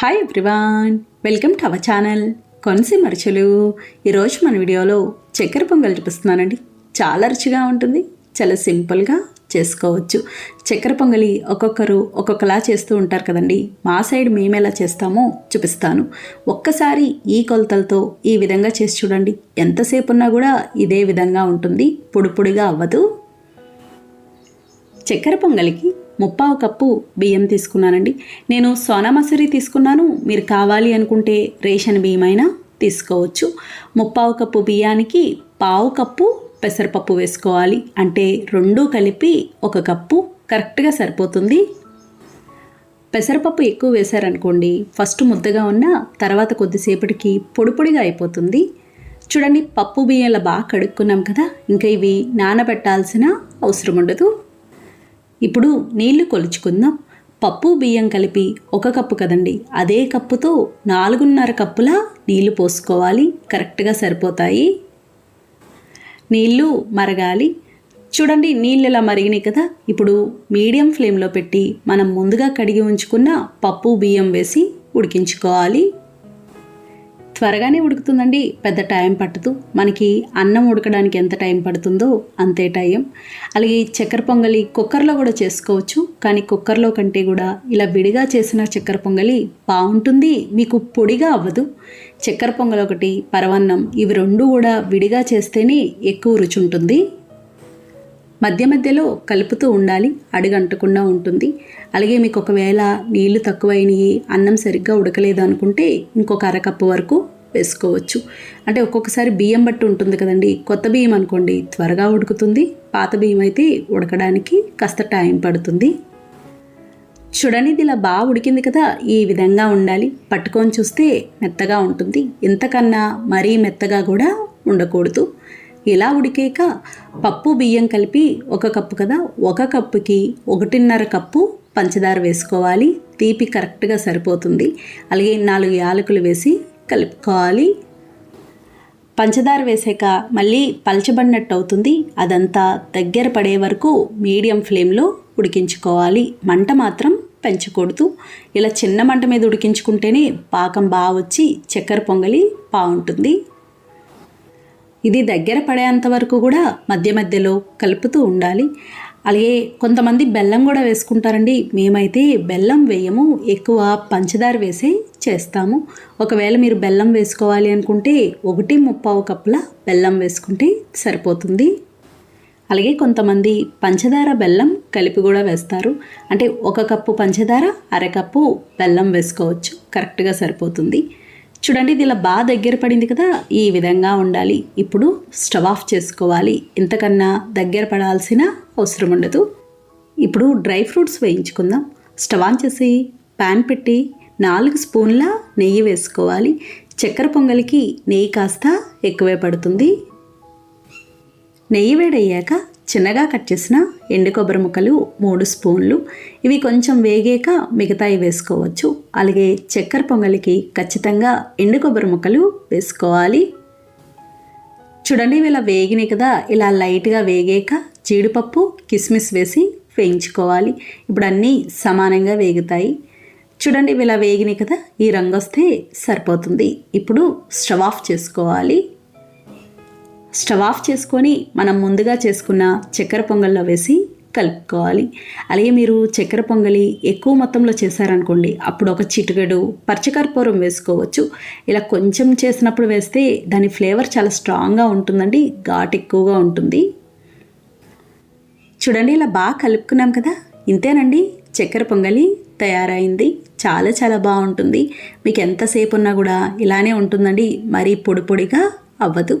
Hi everyone welcome to our channel కొనసి మరచులు. ఈరోజు మన వీడియోలో చక్కెర పొంగల్ చూపిస్తున్నానండి. చాలా రుచిగా ఉంటుంది. చాలా సింపుల్గా చేసుకోవచ్చు. చక్కెర పొంగలి ఒక్కొక్కరు ఒక్కొక్కలా చేస్తూ ఉంటారు కదండి. మా సైడ్ మేము ఎలా చేస్తామో చూపిస్తాను. ఒక్కసారి ఈ కొలతలతో ఈ విధంగా చేసి చూడండి. ఎంతసేపు ఉన్నా కూడా ఇదే విధంగా ఉంటుంది. పొడి పొడిగా అవ్వదు. చక్కెర పొంగలికి ముప్పావు కప్పు బియ్యం తీసుకున్నానండి. నేను సోనా మసూరి తీసుకున్నాను. మీరు కావాలి అనుకుంటే రేషన్ బియ్యం అయినా తీసుకోవచ్చు. ముప్పావు కప్పు బియ్యానికి పావు కప్పు పెసరపప్పు వేసుకోవాలి. అంటే రెండూ కలిపి ఒక కప్పు కరెక్ట్గా సరిపోతుంది. పెసరపప్పు ఎక్కువ వేశారనుకోండి ఫస్ట్ ముద్దగా ఉన్న తర్వాత కొద్దిసేపటికి పొడి పొడిగా అయిపోతుంది. చూడండి పప్పు బియ్యంలో బాగా కడుక్కున్నాం కదా ఇంకా ఇవి నానబెట్టాల్సిన అవసరం ఉండదు. ఇప్పుడు నీళ్ళు కొలుచుకుందాం. పప్పు బియ్యం కలిపి ఒక కప్పు కదండి. అదే కప్పుతో నాలుగున్నర కప్పుల నీళ్ళు పోసుకోవాలి. కరెక్ట్గా సరిపోతాయి. నీళ్ళు మరగాలి. చూడండి నీళ్ళు ఇలా మరిగినాయి కదా. ఇప్పుడు మీడియం ఫ్లేమ్లో పెట్టి మనం ముందుగా కడిగి ఉంచుకున్న పప్పు బియ్యం వేసి ఉడికించుకోవాలి. త్వరగానే ఉడుకుతుందండి. పెద్ద టైం పట్టదు మనకి అన్నం ఉడకడానికి ఎంత టైం పడుతుందో అంతే టైం. అలాగే చక్కెర పొంగలి కుక్కర్లో కూడా చేసుకోవచ్చు. కానీ కుక్కర్లో కంటే కూడా ఇలా విడిగా చేసిన చక్కెర పొంగలి బాగుంటుంది. మీకు పొడిగా అవ్వదు. చక్కెర పొంగల్ ఒకటి పరవన్నం ఇవి రెండు కూడా విడిగా చేస్తేనే ఎక్కువ రుచి ఉంటుంది. మధ్య మధ్యలో కలుపుతూ ఉండాలి అడుగంటకుండా ఉంటుంది. అలాగే మీకు ఒకవేళ నీళ్ళు తక్కువైనవి అన్నం సరిగ్గా ఉడకలేదు అనుకుంటే ఇంకొక అరకప్పు వరకు వేసుకోవచ్చు. అంటే ఒక్కొక్కసారి బియ్యం బట్టి ఉంటుంది కదండి. కొత్త బియ్యం అనుకోండి త్వరగా ఉడుకుతుంది పాత బియ్యం అయితే ఉడకడానికి కాస్త టైం పడుతుంది. చూడండి ఇది ఇలా బాగా ఉడికింది కదా ఈ విధంగా ఉండాలి. పట్టుకొని చూస్తే మెత్తగా ఉంటుంది. ఇంతకన్నా మరీ మెత్తగా కూడా ఉండకూడదు. ఇలా ఉడికాక పప్పు బియ్యం కలిపి ఒక కప్పు కదా ఒక కప్పుకి ఒకటిన్నర కప్పు పంచదార వేసుకోవాలి. తీపి కరెక్ట్గా సరిపోతుంది. అలాగే నాలుగు యాలకులు వేసి కలుపుకోవాలి. పంచదార వేసాక మళ్ళీ పలచబడినట్టు అవుతుంది. అదంతా దగ్గర పడే వరకు మీడియం ఫ్లేమ్లో ఉడికించుకోవాలి. మంట మాత్రం పెంచకూడదు. ఇలా చిన్న మంట మీద ఉడికించుకుంటేనే పాకం బాగా వచ్చి చక్కెర పొంగలి బాగుంటుంది. ఇది దగ్గర పడేంత వరకు కూడా మధ్య మధ్యలో కలుపుతూ ఉండాలి. అలాగే కొంతమంది బెల్లం కూడా వేసుకుంటారండి. మేమైతే బెల్లం వేయము ఎక్కువ పంచదార వేసే చేస్తాము. ఒకవేళ మీరు బెల్లం వేసుకోవాలి అనుకుంటే ఒకటి ముప్పావు కప్పుల బెల్లం వేసుకుంటే సరిపోతుంది. అలాగే కొంతమంది పంచదార బెల్లం కలిపి కూడా వేస్తారు. అంటే ఒక కప్పు పంచదార అరకప్పు బెల్లం వేసుకోవచ్చు. కరెక్ట్గా సరిపోతుంది. చూడండి ఇది ఇలా బాగా దగ్గర పడింది కదా ఈ విధంగా ఉండాలి. ఇప్పుడు స్టవ్ ఆఫ్ చేసుకోవాలి. ఇంతకన్నా దగ్గర పడాల్సిన అవసరం ఉండదు. ఇప్పుడు డ్రై ఫ్రూట్స్ వేయించుకుందాం. స్టవ్ ఆన్ చేసి ప్యాన్ పెట్టి నాలుగు స్పూన్ల నెయ్యి వేసుకోవాలి. చక్కెర పొంగలికి నెయ్యి కాస్త ఎక్కువే పడుతుంది. నెయ్యి వేడయ్యాక చిన్నగా కట్ చేసిన ఎండు కొబ్బరి ముక్కలు మూడు స్పూన్లు. ఇవి కొంచెం వేగాక మిగతాయి వేసుకోవచ్చు. అలాగే చక్కెర పొంగలికి ఖచ్చితంగా ఎండు కొబ్బరి ముక్కలు వేసుకోవాలి. చూడండి ఇలా వేగినాయి కదా. ఇలా లైట్గా వేగాక జీడిపప్పు కిస్మిస్ వేసి వేయించుకోవాలి. ఇప్పుడు అన్నీ సమానంగా వేగుతాయి. చూడండి ఇలా వేగినాయి కదా. ఈ రంగు వస్తే సరిపోతుంది. ఇప్పుడు స్టవ్ ఆఫ్ చేసుకోవాలి. స్టవ్ ఆఫ్ చేసుకొని మనం ముందుగా చేసుకున్న చక్కెర పొంగల్లో వేసి కలుపుకోవాలి. అలాగే మీరు చక్కెర పొంగలి ఎక్కువ మొత్తంలో చేశారనుకోండి అప్పుడు ఒక చిటికెడు పచ్చకర్పూరం వేసుకోవచ్చు. ఇలా కొంచెం చేసినప్పుడు వేస్తే దాని ఫ్లేవర్ చాలా స్ట్రాంగ్గా ఉంటుందండి ఘాట్ ఎక్కువగా ఉంటుంది. చూడండి ఇలా బాగా కలుపుకున్నాం కదా? ఇంతేనండి చక్కెర పొంగలి తయారైంది. చాలా చాలా బాగుంటుంది. మీకు ఎంతసేపు ఉన్నా కూడా ఇలానే ఉంటుందండి. మరీ పొడి పొడిగా అవ్వదు.